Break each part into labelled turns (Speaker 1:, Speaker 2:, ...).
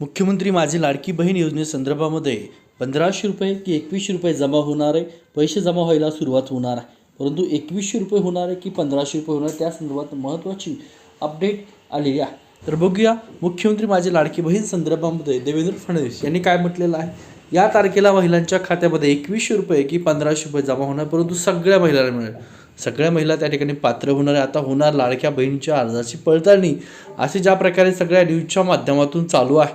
Speaker 1: मुख्यमंत्री माझी लाडकी बहीण योजनेसंदर्भामध्ये पंधराशे रुपये की एकवीसशे रुपये जमा होणार आहे पैसे जमा व्हायला सुरुवात होणार आहे. परंतु एकवीसशे रुपये होणार आहे की पंधराशे रुपये होणार त्या संदर्भात महत्त्वाची अपडेट आलेली आहे. तर बघूया मुख्यमंत्री माझी लाडकी बहीण संदर्भामध्ये देवेंद्र फडणवीस यांनी काय म्हटलेलं आहे. या तारखेला महिलांच्या खात्यामध्ये एकवीसशे रुपये की पंधराशे रुपये जमा होणार परंतु सगळ्या महिलांना मिळेल. सगळ्या महिला त्या ठिकाणी पात्र होणार आहे आता होणार लाडक्या बहिणीच्या अर्जाची पडताळणी असे ज्या प्रकारे सगळ्या न्यूजच्या माध्यमातून चालू आहे.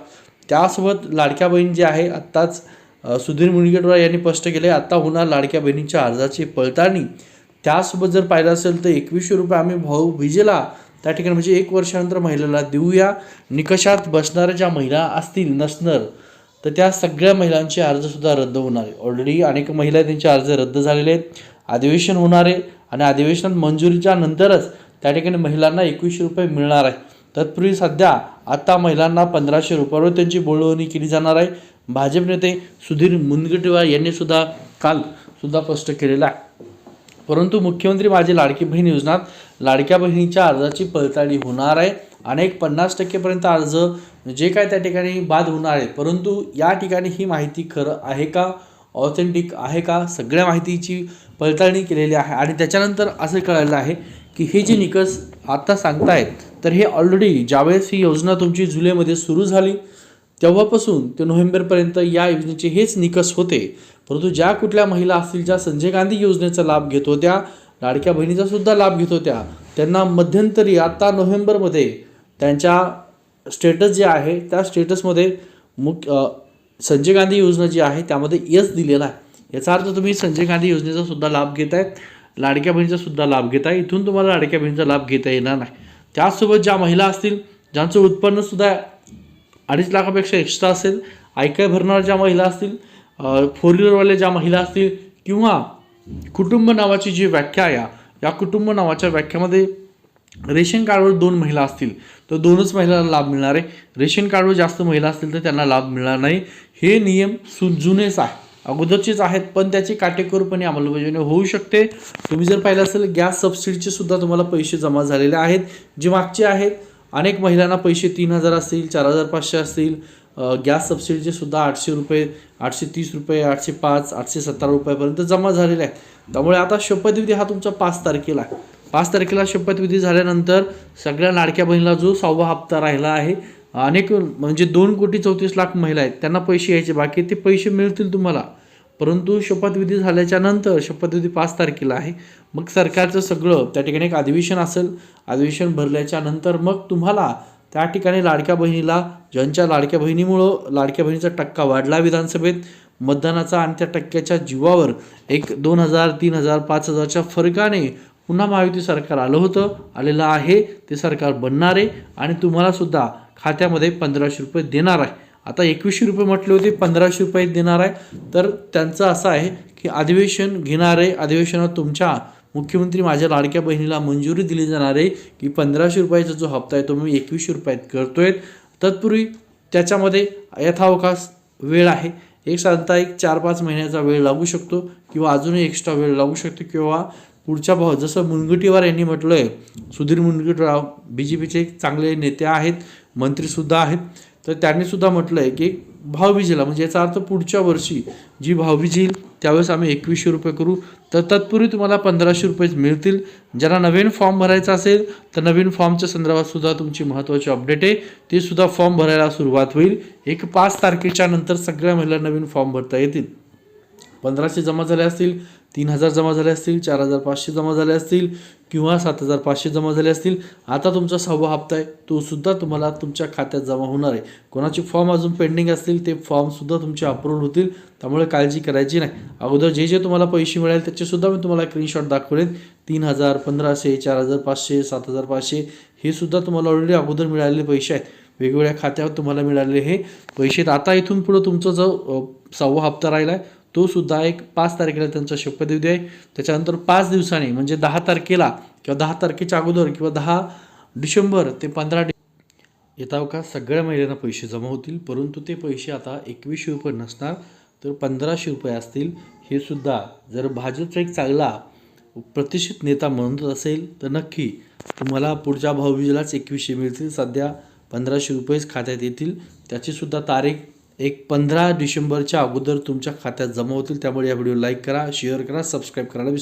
Speaker 1: त्यासोबत लाडक्या बहीण जी आहे आत्ताच सुधीर मुनगेटवार यांनी स्पष्ट केले आता होणार लाडक्या बहिणीच्या अर्जाची पडताळणी. त्यासोबत जर पाहिलं असेल तर एकवीसशे रुपये आम्ही भाऊ भिजेला त्या ठिकाणी म्हणजे एक वर्षानंतर महिलेला देऊया. निकषात बसणाऱ्या ज्या महिला असतील नसणार तर त्या सगळ्या महिलांचे अर्जसुद्धा रद्द होणार आहे. ऑलरेडी अनेक महिला त्यांचे अर्ज रद्द झालेले आहेत. अधिवेशन होणार आहे. आणि अधिवेशनात मंजुरीच्या नंतरच त्या ठिकाणी महिलांना एकवीसशे रुपये मिळणार आहे. तत्पूर्वी सध्या आता महिलांना पंधराशे रुपयावर त्यांची बोलवणी केली जाणार आहे. भाजप नेते सुधीर मुनगंटीवार यांनी सुद्धा काल सुद्धा स्पष्ट केलेलं आहे. परंतु मुख्यमंत्री माझी लाडकी बहीण योजनात लाडक्या बहिणीच्या अर्जाची पडताळणी होणार आहे. अनेक पन्नास टक्केपर्यंत अर्ज जे काय त्या ठिकाणी बाद होणार आहे परंतु या ठिकाणी ही माहिती खरं आहे का? ऑथेंटिक आहे का? सगळ्या माहितीची पडताळणी केलेली आहे. आणि त्याच्यानंतर असं कळालं आहे की हे जे निकष आता सांगतायत तर हे ऑलरेडी ज्यावेळेस ही योजना तुमची जुलैमध्ये सुरू झाली तेव्हापासून ते नोव्हेंबरपर्यंत या योजनेचे हेच निकष होते. परंतु ज्या कुठल्या महिला असतील ज्या संजय गांधी योजनेचा लाभ घेत होत्या लाडक्या बहिणीचा सुद्धा लाभ घेत होत्या त्यांना मध्यंतरी आता नोव्हेंबरमध्ये त्यांच्या स्टेटस जे आहे त्या स्टेटसमध्ये मुख्य संजय गांधी योजना जी आहे त्यामध्ये यस दिलेला आहे. याचा अर्थ तुम्ही संजय गांधी योजनेचा सुद्धा लाभ घेताय लाडक्या बहिणीचा सुद्धा लाभ आहे इथून तुम्हाला लाडक्या बहिणीचा लाभ घेता येणार नाही. त्याचसोबत ज्या महिला असतील ज्यांचं उत्पन्नसुद्धा अडीच लाखापेक्षा एक्स्ट्रा असेल आयकर भरणाऱ्या ज्या महिला असतील फोर व्हीलरवाल्या ज्या महिला असतील किंवा कुटुंब नावाची जी व्याख्या आहे या कुटुंब नावाच्या व्याख्यामध्ये रेशन कार्डवर दोन महिला असतील तर दोनच महिलांना लाभ मिळणार आहे. रेशन कार्डवर जास्त महिला असतील तर त्यांना लाभ मिळणार नाही. हे नियम सु जुनेच आहे. अगोदरचेच आहेत पण त्याची काटेकोरपणे अंमलबजावणी होऊ शकते. तुम्ही जर पाहिलं असेल गॅस सबसिडीचे सुद्धा तुम्हाला पैसे जमा झालेले आहेत. जे मागचे आहेत अनेक महिलांना पैसे तीन हजार असतील चार हजार पाचशे असतील. गॅस सबसिडीचे सुद्धा आठशे रुपये आठशे तीस रुपये आठशे पाच आठशे सत्तर रुपयापर्यंत जमा झालेले आहे त्यामुळे आता शपथविधी हा तुमचा पाच तारखेला आहे. पाच तारखेला शपथविधी झाल्यानंतर सगळ्या लाडक्या बहिणीला जो सहावा हप्ता राहिला आहे अनेक म्हणजे दोन कोटी चौतीस लाख महिला आहेत त्यांना पैसे यायचे बाकी ते पैसे मिळतील तुम्हाला. परंतु शपथविधी झाल्याच्यानंतर शपथविधी पाच तारखेला आहे. मग सरकारचं सगळं त्या ठिकाणी एक अधिवेशन असेल अधिवेशन भरल्याच्या नंतर मग तुम्हाला त्या ठिकाणी लाडक्या बहिणीला ज्यांच्या लाडक्या बहिणीमुळं लाडक्या बहिणीचा टक्का वाढला विधानसभेत मतदानाचा आणि त्या टक्क्याच्या जीवावर एक दोन हजार तीन हजार पाच हजारच्या फरकाने पुन्हा महायुती सरकार आलं होतं आलेलं आहे ते सरकार बनणार आहे आणि तुम्हालासुद्धा खात्यामध्ये पंधराशे रुपये देणार आहे. आता एकवीसशे रुपये म्हटले होते पंधराशे रुपये देणार आहे. तर त्यांचं असं आहे की अधिवेशन घेणार आहे. अधिवेशनात तुमच्या मुख्यमंत्री माझ्या लाडक्या बहिणीला मंजुरी दिली जाणार आहे की पंधराशे रुपयाचा जो हप्ता आहे तो मी एकवीसशे रुपयात करतोय. तत्पूर्वी त्याच्यामध्ये यथावकाश वेळ आहे. एक साधारणतः एक चार पाच महिन्याचा वेळ लागू शकतो किंवा अजूनही एक्स्ट्रा वेळ लागू शकतो किंवा पुढच्या भाव जसं मुनगंटीवार यांनी म्हटलं आहे सुधीर मुनगंटीवार बी जे पीचे चांगले नेते आहेत मंत्रीसुद्धा आहेत. तर त्यांनीसुद्धा म्हटलं आहे की भावबीजेला म्हणजे याचा अर्थ पुढच्या वर्षी जी भावबीज येईल त्यावेळेस आम्ही एकवीसशे रुपये करू. तर तत्पूर्वी तुम्हाला पंधराशे रुपये मिळतील. ज्यांना नवीन फॉर्म भरायचा असेल तर नवीन फॉर्मच्या संदर्भातसुद्धा तुमची महत्त्वाची अपडेट आहे. ते सुद्धा फॉर्म भरायला सुरुवात होईल. एक पाच तारखेच्या नंतर सगळ्या महिला नवीन फॉर्म भरता येतील. पंधराशे जमा झाले असतील तीन हजार जमा झाले असतील चार हजार पाचशे जमा झाले असतील किंवा सात हजार पाचशे जमा झाले असतील आता तुमचा सहावा हप्ता आहे तो सुद्धा तुम्हाला तुमच्या खात्यात जमा होणार आहे. कोणाचे फॉर्म अजून पेंडिंग असतील ते फॉर्मसुद्धा तुमचे अप्रूव्ह होतील त्यामुळे काळजी करायची नाही. अगोदर जे जे तुम्हाला पैसे मिळेल त्याचेसुद्धा मी तुम्हाला स्क्रीनशॉट दाखवलेत तीन हजार पंधराशे चार हजार पाचशे सात हजार पाचशे हे सुद्धा तुम्हाला ऑलरेडी अगोदर मिळालेले पैसे आहेत. वेगवेगळ्या खात्यावर तुम्हाला मिळालेले हे पैसे आता इथून पुढं तुमचा जो सहावा हप्ता राहिला आहे तो सुद्धा एक पाच तारखेला त्यांचा शपथविधी आहे. त्याच्यानंतर पाच दिवसांनी म्हणजे दहा तारखेला किंवा दहा तारखेच्या अगोदर किंवा दहा डिसेंबर ते पंधरा डि येता का सगळ्या महिलांना पैसे जमा होतील. परंतु ते पैसे आता एकवीसशे रुपये नसणार तर पंधराशे रुपये असतील. हे सुद्धा जर भाजपचा एक चांगला प्रतिष्ठित नेता म्हणत असेल तर नक्की तुम्हाला पुढच्या भाऊबीजेलाच एकवीसशे मिळतील. सध्या पंधराशे रुपयेच खात्यात येतील. त्याचीसुद्धा तारीख एक पंधरा डिसेंबरच्या अगोदर तुमच्या खात्यात जमा होतील. त्यामुळे या व्हिडिओ लाईक करा शेअर करा सबस्क्राईब करायला विसरू